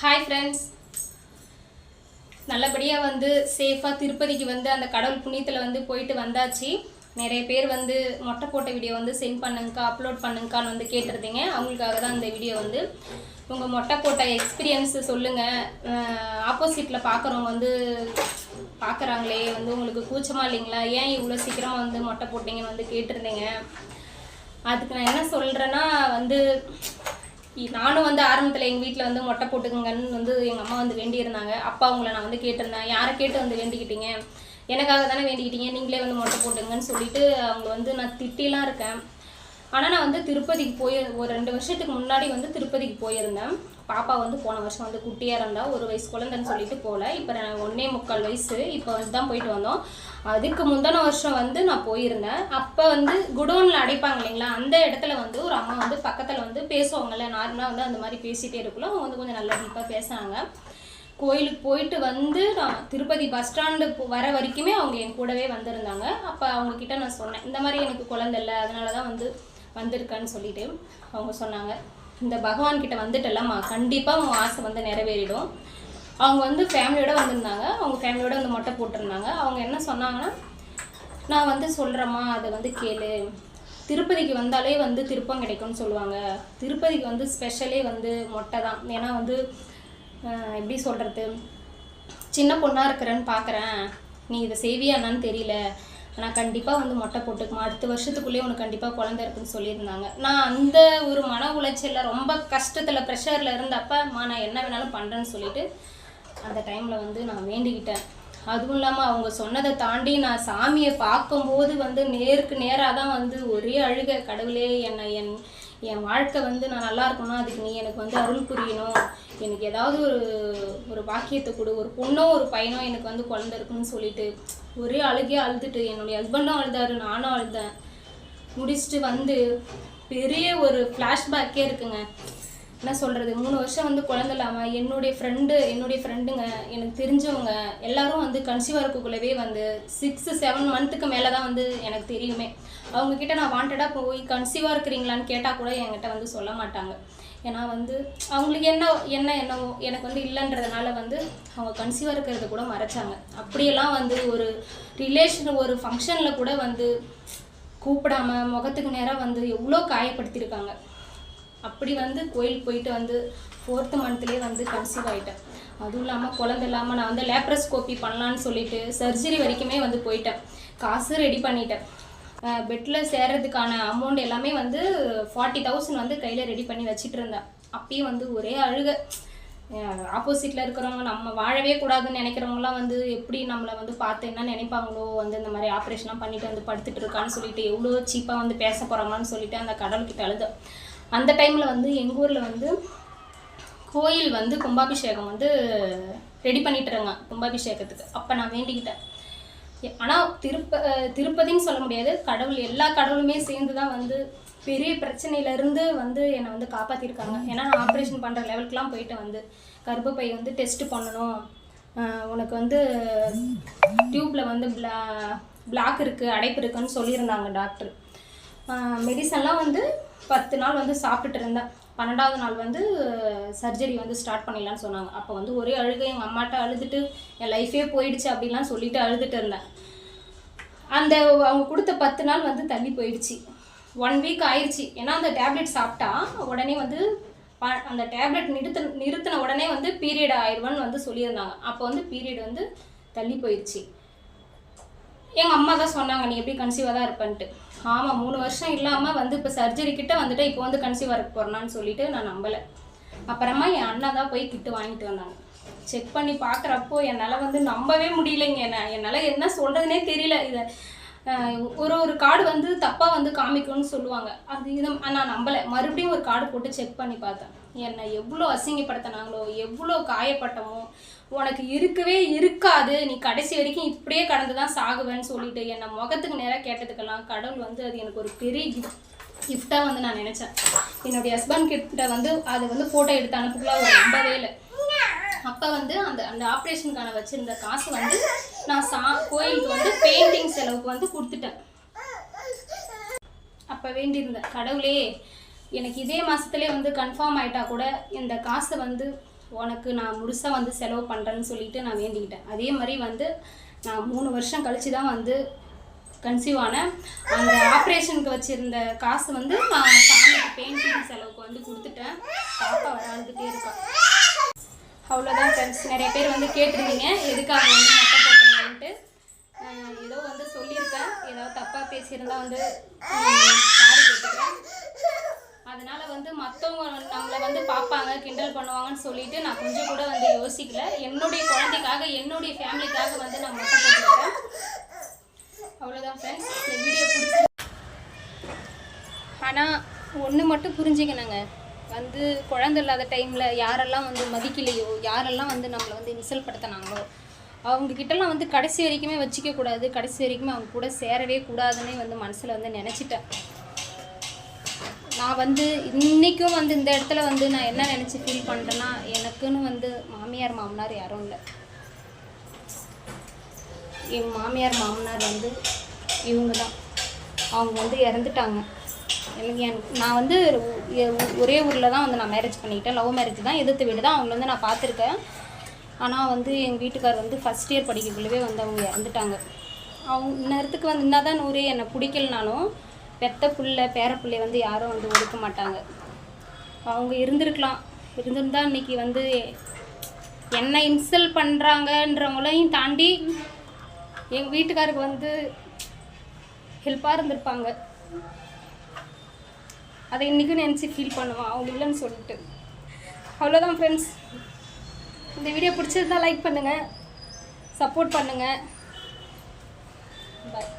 Hi friends நல்லபடியாக வந்து சேஃபாக திருப்பதிக்கு வந்து அந்த கடவுள் புண்ணியத்தில் வந்து போயிட்டு வந்தாச்சு. நிறைய பேர் வந்து மொட்டை போட்ட வீடியோ வந்து சென்ட் பண்ணுங்கக்கா அப்லோட் பண்ணுங்கக்கான்னு வந்து கேட்டிருந்தீங்க. அவங்களுக்காக தான் இந்த வீடியோ வந்து. உங்கள் மொட்டை போட்ட எக்ஸ்பீரியன்ஸு சொல்லுங்கள் ஆப்போசிட்டில் பார்க்குறவங்க வந்து பார்க்குறாங்களே வந்து உங்களுக்கு கூச்சமாக இல்லைங்களா? ஏன் இவ்வளோ சீக்கிரமாக வந்து மொட்டை போட்டீங்கன்னு வந்து கேட்டிருந்தீங்க? அதுக்கு நான் என்ன சொல்கிறேன்னா வந்து நானும் வந்து ஆரம்பத்தில் எங்கள் வீட்டில் வந்து மொட்டை போட்டுக்குங்கன்னு வந்து எங்கள் அம்மா வந்து வேண்டியிருந்தாங்க. அப்பா அவங்கள நான் வந்து கேட்டிருந்தேன். யாரை கேட்டு வந்து வேண்டிக்கிட்டீங்க? எனக்காக தானே வேண்டிக்கிட்டீங்க? நீங்களே வந்து மொட்டை போட்டுங்கன்னு சொல்லிட்டு அவங்க வந்து நான் திட்டிலாம் இருக்கேன். ஆனால் நான் வந்து திருப்பதிக்கு போய் ஒரு ரெண்டு வருஷத்துக்கு முன்னாடி வந்து திருப்பதிக்கு போயிருந்தேன். பாப்பா வந்து போன வருஷம் வந்து குட்டியாக இருந்தால் ஒரு வயசு குழந்தைன்னு சொல்லிட்டு போகல இப்போ நான் ஒன்றே முக்கால் வயசு. இப்போ வந்து தான் போயிட்டு வந்தோம். அதுக்கு முந்தின வருஷம் வந்து நான் போயிருந்தேன். அப்போ வந்து குடோனில் அடைப்பாங்க இல்லைங்களா? அந்த இடத்துல வந்து ஒரு அம்மா வந்து பக்கத்தில் வந்து பேசுவாங்கல்ல நார்மலாக வந்து அந்த மாதிரி பேசிகிட்டே இருக்கலாம் அவங்க வந்து கொஞ்சம் நல்லா டீப்பாக பேசுனாங்க. கோயிலுக்கு போயிட்டு வந்து நான் திருப்பதி பஸ் ஸ்டாண்டு வர வரைக்குமே அவங்க என் கூடவே வந்திருந்தாங்க. அப்போ அவங்கக்கிட்ட நான் சொன்னேன் இந்த மாதிரி எனக்கு குழந்தை இல்லை அதனால தான் வந்து வந்திருக்கேன்னு சொல்லிட்டு அவங்க சொன்னாங்க. இந்த பகவான் கிட்ட கண்டிப்பாக உன் ஆசை வந்து நிறைவேறிடும். அவங்க வந்து ஃபேமிலியோட வந்திருந்தாங்க. அவங்க ஃபேமிலியோட வந்து மொட்டை போட்டிருந்தாங்க. அவங்க என்ன சொன்னாங்கன்னா நான் வந்து சொல்கிறேம்மா அதை வந்து கேளு. திருப்பதிக்கு வந்தாலே வந்து திருப்பம் கிடைக்கும்னு சொல்லுவாங்க. திருப்பதிக்கு வந்து ஸ்பெஷலே வந்து மொட்டை தான். ஏன்னா வந்து எப்படி சொல்கிறது சின்ன பொண்ணாக இருக்கிறேன்னு பார்க்குறேன் நீ இதை செய்வியா என்னன்னு தெரியல. ஆனால் கண்டிப்பாக வந்து மொட்டை போட்டுக்குமா அடுத்த வருஷத்துக்குள்ளேயே உனக்கு கண்டிப்பாக குழந்தை இருக்குன்னு சொல்லியிருந்தாங்க. நான் அந்த ஒரு மன உளைச்சலில் ரொம்ப கஷ்டத்தில் ப்ரெஷரில் இருந்தப்ப நான் என்ன வேணாலும் பண்ணுறேன்னு சொல்லிட்டு அந்த டைமில் வந்து நான் வேண்டிக்கிட்டேன். அதுவும் இல்லாமல் அவங்க சொன்னதை தாண்டி நான் சாமியை பார்க்கும்போது வந்து நேருக்கு நேராக தான் வந்து ஒரே அழுக. கடவுளே என்னை என் என் வாழ்க்கை வந்து நான் நல்லா இருக்கணும் அதுக்கு நீ எனக்கு வந்து அருள் புரியணும். எனக்கு ஏதாவது ஒரு ஒரு பாக்கியத்தை கொடு. ஒரு பொண்ணோ ஒரு பையனோ எனக்கு வந்து குழந்த இருக்குன்னு சொல்லிட்டு ஒரே அழுகே அழுதுட்டு என்னுடைய ஹஸ்பண்டும் அழுதாரு நானும் அழுதேன் முடிச்சுட்டு வந்து பெரிய ஒரு ஃப்ளாஷ்பேக்கே இருக்குங்க. என்ன சொல்கிறது மூணு வருஷம் வந்து குழந்த இல்லாமல் என்னுடைய ஃப்ரெண்டு என்னுடைய ஃப்ரெண்டுங்க எனக்கு தெரிஞ்சவங்க எல்லாரும் வந்து கன்சீவாக இருக்கக்குள்ளவே வந்து சிக்ஸ் செவன் மந்த்துக்கு மேலே தான் வந்து எனக்கு தெரியுமே. அவங்கக்கிட்ட நான் வாண்டடாக போய் கன்சீவாக இருக்கிறீங்களான்னு கேட்டால் கூட என்கிட்ட வந்து சொல்ல மாட்டாங்க. ஏன்னா வந்து அவங்களுக்கு என்ன என்ன என்னவோ எனக்கு வந்து இல்லைன்றதுனால வந்து அவங்க கன்சீவாக இருக்கிறத கூட மறைச்சாங்க. அப்படியெல்லாம் வந்து ஒரு ரிலேஷன் ஒரு ஃபங்க்ஷனில் கூட வந்து கூப்பிடாம முகத்துக்கு நேராக வந்து எவ்வளோ காயப்படுத்தியிருக்காங்க. அப்படி வந்து கோயில் போயிட்டு வந்து ஃபோர்த்து மந்த்லேயே வந்து கன்சீவ் ஆகிட்டேன் அதுவும் இல்லாமல் குழந்த இல்லாமல் நான் வந்து லேப்ரஸ்கோப்பி பண்ணலான்னு சொல்லிட்டு சர்ஜரி வரைக்குமே வந்து போயிட்டேன். காசு ரெடி பண்ணிட்டேன். பெட்டில் சேர்றதுக்கான அமௌண்ட் எல்லாமே வந்து ஃபார்ட்டி தௌசண்ட் வந்து கையில் ரெடி பண்ணி வச்சுட்டு இருந்தேன் அப்பயும் வந்து ஒரே அழுக. ஆப்போசிட்டில் இருக்கிறவங்க நம்ம வாழவே கூடாதுன்னு நினைக்கிறவங்களாம் வந்து எப்படி நம்மளை வந்து பார்த்து என்ன நினைப்பாங்களோ வந்து இந்த மாதிரி ஆப்ரேஷன்லாம் பண்ணிட்டு வந்து படுத்துட்டு இருக்கான்னு சொல்லிட்டு எவ்வளோ சீப்பாக வந்து பேச போகிறாங்களான்னு சொல்லிட்டு அந்த கடவுள்கிட்ட அழுத. அந்த டைமில் வந்து எங்கள் ஊரில் வந்து கோயில் வந்து கும்பாபிஷேகம் வந்து ரெடி பண்ணிட்டுருங்க கும்பாபிஷேகத்துக்கு. அப்போ நான் வேண்டிக்கிட்டேன். ஆனால் திருப்ப திருப்பதின்னு சொல்ல முடியாது. கடவுள் எல்லா கடவுளுமே சேர்ந்து தான் வந்து பெரிய பிரச்சனையிலேருந்து வந்து என்னை வந்து காப்பாற்றிருக்காங்க ஏன்னா நான் ஆப்ரேஷன் பண்ணுற லெவலுக்குலாம் போயிட்டு வந்து கர்ப்பப்பை வந்து டெஸ்ட் பண்ணணும். உனக்கு வந்து டியூப்பில் வந்து பிளா பிளாக் இருக்குது அடைப்பு இருக்குன்னு சொல்லியிருந்தாங்க டாக்டர் மெடிசன்லாம் வந்து பத்து நாள் வந்து சாப்பிட்டுட்டு இருந்தேன். பன்னெண்டாவது நாள் வந்து சர்ஜரி வந்து ஸ்டார்ட் பண்ணிடலான்னு சொன்னாங்க. அப்போ வந்து ஒரே அழுகை எங்கள் அம்மாட்ட அழுதுட்டு என் லைஃபே போயிடுச்சு அப்படிலாம் சொல்லிட்டு அழுதுட்டு இருந்தேன். அந்த அவங்க கொடுத்த பத்து நாள் வந்து தள்ளி போயிடுச்சு. ஒன் வீக் ஆயிடுச்சு ஏன்னா அந்த டேப்லெட் சாப்பிட்டா உடனே வந்து ப- அந்த டேப்லெட் நிறுத்த நிறுத்தின உடனே வந்து பீரியட் ஆயிடுவான்னு வந்து சொல்லியிருந்தாங்க. அப்போ வந்து பீரியட் வந்து தள்ளி போயிடுச்சு. எங்கள் அம்மா தான் சொன்னாங்க நீ எப்படி கன்சீவாக தான் இருப்பேன்ட்டு. ஆமாம் மூணு வருஷம் இல்லாமல் வந்து இப்போ சர்ஜரி கிட்ட வந்துட்டு இப்போ வந்து கன்சீவ் இருக்க போகிறேனான்னு சொல்லிட்டு நான் நம்பலை. அப்புறமா என் அண்ணா தான் போய் கிட்டு வாங்கிட்டு வந்தாங்க. செக் பண்ணி பார்க்குறப்போ என்னால் வந்து நம்பவே முடியலைங்க. என்ன என்னால் என்ன சொல்கிறதுனே தெரியல. இதை ஒரு ஒரு கார்டு வந்து தப்பாக வந்து காமிக்கும்னு சொல்லுவாங்க. அது இதை நான் நம்பலை. மறுபடியும் ஒரு கார்டு போட்டு செக் பண்ணி பார்த்தேன். என்னை எவ்வளோ அசிங்கப்படுத்தினாங்களோ எவ்வளோ காயப்பட்டமோ உனக்கு இருக்கவே இருக்காது. நீ கடைசி வரைக்கும் இப்படியே கடந்து தான் சாகுவேன்னு சொல்லிட்டு என்னை முகத்துக்கு நேராக கேட்டதுக்கெல்லாம் கடவுள் வந்து அது எனக்கு ஒரு பெரிய கிஃப்ட் கிஃப்டாக வந்து நான் நினச்சேன். என்னுடைய ஹஸ்பண்ட் கிட்ட வந்து அதை வந்து ஃபோட்டோ எடுத்து அனுப்புக்கலாம் ஒரு நம்பவே இல்லை. அப்போ வந்து அந்த அந்த ஆப்ரேஷனுக்கான வச்சுருந்த காசு வந்து நான் சா கோயிலுக்கு வந்து பெயிண்டிங் செலவுக்கு வந்து கொடுத்துட்டேன். அப்போ வேண்டியிருந்தேன் கடவுளே எனக்கு இதே மாதத்துலேயே வந்து கன்ஃபார்ம் ஆகிட்டா கூட இந்த காசை வந்து உனக்கு நான் முழுசாக வந்து செலவு பண்ணுறேன்னு சொல்லிட்டு நான் வேண்டிக்கிட்டேன். அதே மாதிரி வந்து நான் மூணு வருஷம் கழிச்சு தான் வந்து கன்சீவ் ஆனேன். அந்த ஆப்ரேஷனுக்கு வச்சுருந்த காசு வந்து நான் சாமிக்கு பெயிண்டிங் செலவுக்கு வந்து கொடுத்துட்டேன். பாப்பா வர இருக்கான் இருக்கா. அவ்வளோதான் ஃப்ரெண்ட்ஸ் நிறைய பேர் வந்து கேட்டிருந்தீங்க. எதுக்காக வந்து மொட்டை போட்டீங்கன்ட்டு. ஏதோ வந்து சொல்லியிருக்கேன். ஏதாவது தப்பாக பேசியிருந்தா வந்து சாரி கேட்டுக்கிறேன். அதனால வந்து மற்றவங்க நம்மளை வந்து பார்ப்பாங்க கிண்டல் பண்ணுவாங்கன்னு சொல்லிட்டு நான் கொஞ்சம் கூட வந்து யோசிக்கல. என்னுடைய குழந்தைக்காக என்னுடைய ஃபேமிலிக்காக வந்து நான் மொட்டை போட்டுருக்கேன் அவ்வளோதான் ஃப்ரெண்ட்ஸ் இந்த வீடியோ பிடிச்சி ஆனால் ஒன்று மட்டும் புரிஞ்சுக்கணுங்க. வந்து குழந்தை இல்லாத டைமில் யாரெல்லாம் வந்து மதிக்கலையோ யாரெல்லாம் வந்து நம்மளை வந்து மிசல் படுத்தினாங்களோ அவங்கக்கிட்டலாம் வந்து கடைசி வரைக்குமே வச்சிக்க கூடாது கடைசி வரைக்குமே அவங்க கூட சேரவே கூடாதுன்னே வந்து மனசில் வந்து நினச்சிட்டேன். நான் வந்து இன்றைக்கும் வந்து இந்த இடத்துல வந்து நான் என்ன நினச்சி ஃபீல் பண்ணுறேன்னா எனக்குன்னு வந்து மாமியார் மாமனார் யாரும் இல்லை. என் மாமியார் மாமனார் வந்து இவங்க தான் அவங்க வந்து இறந்துட்டாங்க. எனக்கு என் நான் வந்து ஒரே ஊரில் தான் வந்து நான் மேரேஜ் பண்ணிக்கிட்டேன். லவ் மேரேஜ் தான் எதிர்த்து வீடு தான். அவங்கள வந்து நான் பார்த்துருக்கேன். ஆனால் வந்து எங்கள் வீட்டுக்கார் வந்து ஃபஸ்ட் இயர் படிக்கக்குள்ளவே வந்து அவங்க இறந்துட்டாங்க. அவங்க இந்நேரத்துக்கு வந்து என்ன தான் நூறே என்னை பிடிக்கலனாலும் பெத்த பிள்ளை பேர பிள்ளை வந்து யாரும் வந்து ஒடுக்க மாட்டாங்க. அவங்க இருந்திருக்கலாம். இருந்திருந்தா இன்னைக்கு வந்து என்ன இன்சல்ட் பண்ணுறாங்கன்றவங்களையும் தாண்டி எங்கள் வீட்டுக்காருக்கு வந்து ஹெல்ப்பாக இருந்திருப்பாங்க. அதை இன்றைக்கும் நினச்சி ஃபீல் பண்ணுவான். அவங்க இல்லைன்னு சொல்லிட்டு. அவ்வளோதான் ஃப்ரெண்ட்ஸ் இந்த வீடியோ பிடிச்சிருந்தால் லைக் பண்ணுங்கள் சப்போர்ட் பண்ணுங்கள் பாய்